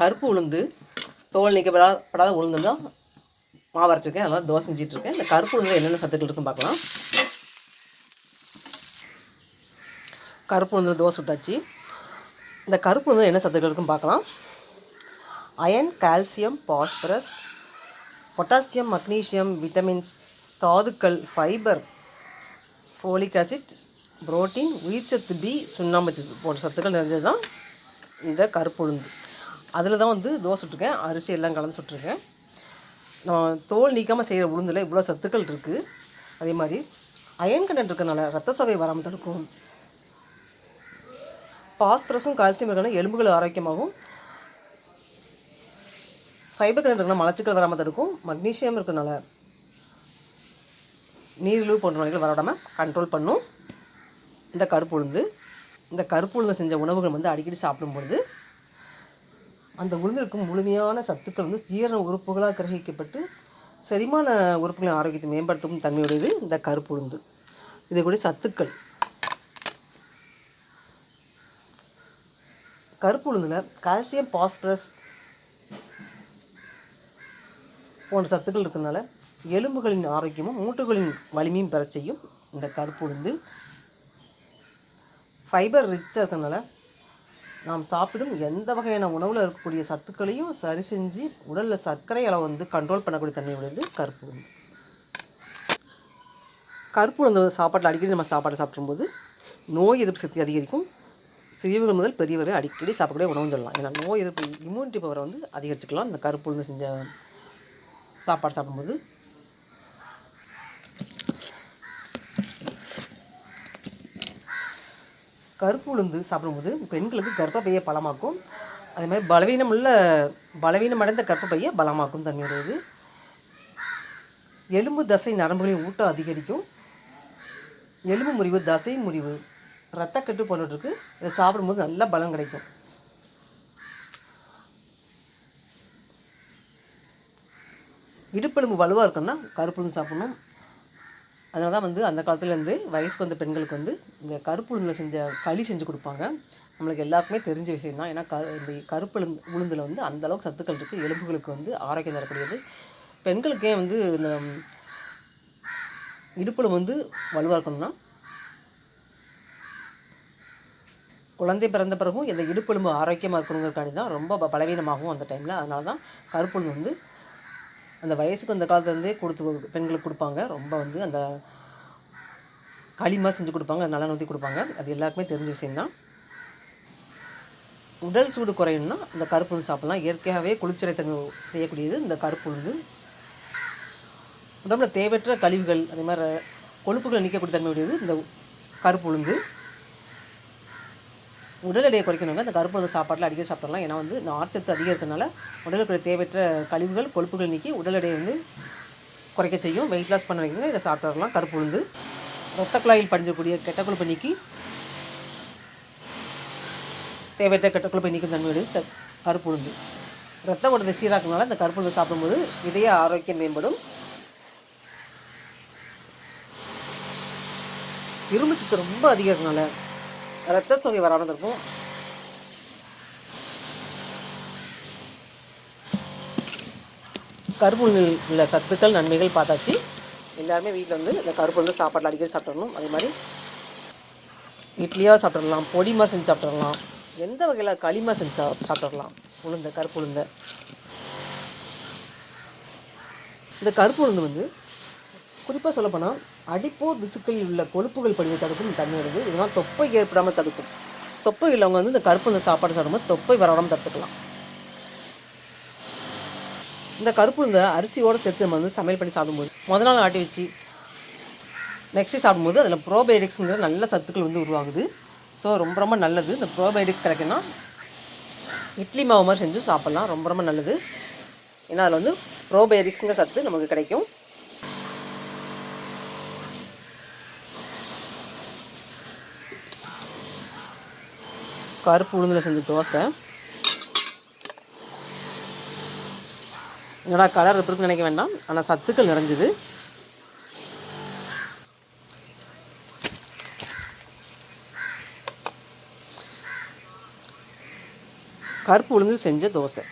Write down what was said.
கருப்பு உளுந்து தோல் நீக்கப்படா படாத உளுந்து தான் மாவு அரைச்சிருக்கேன். அதனால் தோசை செஞ்சிட்ருக்கேன். இந்த கருப்பு உளுந்து என்னென்ன சத்துக்கள் இருக்குன்னு பார்க்கலாம். கருப்பு உளுந்து தோசை விட்டாச்சு இந்த கருப்பு உளுந்து என்ன சத்துக்கள் இருக்குன்னு பார்க்கலாம். Iron calcium phosphorus potassium magnesium vitamins தாதுக்கள் ஃபைபர் ஃபோலிக் ஆசிட் புரோட்டீன் உயிர்ச்சத்து பி சுண்ணாம்பு சத்து போன்ற சத்துக்கள் நிறைஞ்சது தான் இந்த கருப்பு உளுந்து. அதில் தான் வந்து தோசை சுட்டுருக்கேன் அரிசி எல்லாம் கலந்து சுட்டுருக்கேன். நான் தோல் நீக்காமல் செய்கிற உளுந்தில் இவ்வளோ சத்துக்கள் இருக்குது அதே மாதிரி அயன் கண்டென்ட் இருக்கனால ரத்த சோகை வராமல் தடுக்கும் பாஸ்பரஸும் கால்சியம் இருக்கணும் எலும்புகள் ஆரோக்கியமாகவும் ஃபைபர் கண்டென்ட் இருக்கணும் மலச்சிக்கல் வராமல் தடுக்கும் மக்னீஷியம் இருக்கனால நீரிழிவு போன்ற நோய்கள் வராமல் கண்ட்ரோல் பண்ணும். இந்த கருப்பு உளுந்து இந்த கருப்பு உளுந்து செஞ்ச உணவுகள் வந்து அடிக்கடி சாப்பிடும் பொழுது அந்த உளுந்திருக்கும் முழுமையான சத்துக்கள் வந்து ஜீரண உறுப்புகளாக கிரகிக்கப்பட்டு செரிமான உறுப்புகளின் ஆரோக்கியத்தை மேம்படுத்தும் தன்மையுடையது இந்த கருப்பு உளுந்து. இது கூட சத்துக்கள். கருப்பு உளுந்தில் கால்சியம் பாஸ்பரஸ் போன்ற சத்துக்கள் இருக்கிறதுனால எலும்புகளின் ஆரோக்கியமும் மூட்டுகளின் வலிமையும் பெறச் செய்யும் இந்த கருப்பு உளுந்து. ஃபைபர் ரிச்சாக இருக்கிறதுனால நாம் சாப்பிடும் எந்த வகையான உணவில் இருக்கக்கூடிய சத்துக்களையும் சரி செஞ்சு உடலில் சர்க்கரை அளவு வந்து கண்ட்ரோல் பண்ணக்கூடிய தன்மை உடையது கருப்பு உளுந்து. கருப்பு உளுந்து சாப்பாட்டில் அடிக்கடி நம்ம சாப்பாடு சாப்பிடும்போது நோய் எதிர்ப்பு சக்தி அதிகரிக்கும். சிறியவர்கள் முதல் பெரியவர்கள் அடிக்கடி சாப்பிடக்கூடிய உணவுன்னு சொல்லலாம். ஏன்னா நோய் எதிர்ப்பு இம்யூனிட்டி பவரை வந்து அதிகரிச்சுக்கலாம். இந்த கருப்பு உளுந்து செஞ்ச சாப்பாடு சாப்பிடும்போது கருப்பு உளுந்து சாப்பிடும்போது பெண்களுக்கு கர்ப்பப்பையை பலமாக்கும். அதே மாதிரி பலவீனம் உள்ள பலவீனம் அடைந்த கர்ப்பப்பையை பலமாக்கும் தன்மையுடையது. எலும்பு தசை நரம்புகளின் ஊட்டம் அதிகரிக்கும். எலும்பு முறிவு தசை முறிவு ரத்தக்கட்டு போன்றவற்றுக்கு இதை சாப்பிடும்போது நல்ல பலம் கிடைக்கும். இடுப்பெலும்பு வலுவாக இருக்குன்னா கருப்பு உளுந்து சாப்பிடணும். அதனால தான் வந்து அந்த காலத்துலேருந்து வயசுக்கு வந்த பெண்களுக்கு வந்து இந்த கருப்பு உளுந்தில் செஞ்ச களி செஞ்சு கொடுப்பாங்க. நம்மளுக்கு எல்லாருக்குமே தெரிஞ்ச விஷயம் தான் ஏன்னா க இந்த கருப்பு உளுந்து உளுந்தில் வந்து அந்தளவுக்கு சத்துக்கள் இருக்குது எலும்புகளுக்கு வந்து ஆரோக்கியம் தரக்கூடியது. பெண்களுக்கே வந்து இந்த இடுப்பில் வந்து வலுவாக இருக்கணும்னா குழந்தை பிறந்த பிறகும் இந்த இடுப்பெலும்பு ஆரோக்கியமாக இருக்கணுங்கிறக்காண்டி தான் ரொம்ப பலவீனமாகவும் பலவீனமாகும் அந்த டைமில் அதனால தான் கருப்புளுந்து வந்து அந்த வயசுக்கு அந்த காலத்துலேருந்தே கொடுத்து பெண்களுக்கு கொடுப்பாங்க. ரொம்ப வந்து அந்த களிமா செஞ்சு கொடுப்பாங்க. அது நல்லா ஊற்றி கொடுப்பாங்க. அது எல்லாருக்குமே தெரிஞ்ச விஷயம்தான். உடல் சூடு குறையணும்னா இந்த கருப்புளுந்து சாப்பிட்லாம். இயற்கையாகவே குளிர்ச்சிறை செய்யக்கூடியது இந்த கருப்புளுந்து உடம்புல தேவையற்ற கழிவுகள் அதே மாதிரி கொழுப்புகளை நீக்கக்கூடிய தன்மை உடையது இந்த கருப்பு உளுந்து உடல் எடையை குறைக்கணுங்க. இந்த கருப்பு சாப்பாடுலாம் சாப்பாட்டில் அடிக்கடி சாப்பிடலாம் ஏன்னா வந்து நார்ச்சத்து அதிகம் இருக்கிறதுனால உடலுக்கு தேவையற்ற கழிவுகள் கொழுப்புகள் நீக்கி உடல் எடையை வந்து குறைக்க செய்யும். வெயிட் லாஸ் பண்ண வைக்கணும் இதை சாப்பிட்டு வரலாம் கருப்பு உளுந்து. ரத்த குழாயில் படிஞ்சக்கூடிய கெட்ட கொழுப்பை நீக்கி தேவையற்ற கெட்ட கொழுப்பை நீக்கும் தன்மை த- கருப்பு உளுந்து. ரத்த ஓட்டத்தை சீராக்கனால இந்த கருப்பு உளுந்து சாப்பிடும்போது இதய ஆரோக்கியம் மேம்படும். இரும்பு சத்து ரொம்ப அதிகம் இருக்கனால ரத்த சோகை வராமல் இருக்கும் கருப்புழுந்தில் உள்ள சத்துக்கள் நன்மைகள் பார்த்தாச்சு. எல்லாருமே வீட்டில் வந்து இந்த கருப்பு சாப்பாட்டில் அடிக்கடி சாப்பிட்றணும் அதே மாதிரி இட்லியாக சாப்பிட்றலாம் பொடிமா செஞ்சு சாப்பிட்றலாம் எந்த வகையில் களிமா செஞ்சு சாப்~ சாப்பிட்றலாம் உளுந்த கருப்பு உளுந்த. இந்த கருப்பு உளுந்து வந்து குறிப்பாக சொல்லப்போனால் அடிப்போ திசுக்களில் உள்ள கொழுப்புகள் படிவை தடுக்கும் தன்மை இருக்குது இதனால் தொப்பை ஏற்படாமல் தடுக்கும். தொப்பை உள்ளவங்க வந்து இந்த கருப்பு இந்த சாப்பாடு சாப்பிடும்போது தொப்பை வராமல் தடுத்துக்கலாம். இந்த கருப்பு உளுந்த அரிசியோடு சேர்த்து நம்ம வந்து சமையல் பண்ணி சாப்பிடும்போது முதல் நாள் ஆட்டி வச்சு நெக்ஸ்ட்டு சாப்பிடும்போது அதில் ப்ரோபயோட்டிக்ஸுங்கிற நல்ல சத்துக்கள் வந்து உருவாகுது. ஸோ ரொம்ப ரொம்ப நல்லது. இந்த ப்ரோபயோட்டிக்ஸ் கிடைக்குன்னா இட்லி மாவு மாதிரி செஞ்சு சாப்பிட்லாம். ரொம்ப ரொம்ப நல்லது. ஏன்னா அதில் வந்து ப்ரோபயோட்டிக்ஸுங்கிற சத்து நமக்கு கிடைக்கும். கருப்பு உளுந்தில் செஞ்ச தோசை. என்னடா கலர் இருக்குன்னு நினைக்க வேண்டாம். ஆனால் சத்துக்கள் நிறைஞ்சது. கருப்பு உளுந்து செஞ்ச தோசை.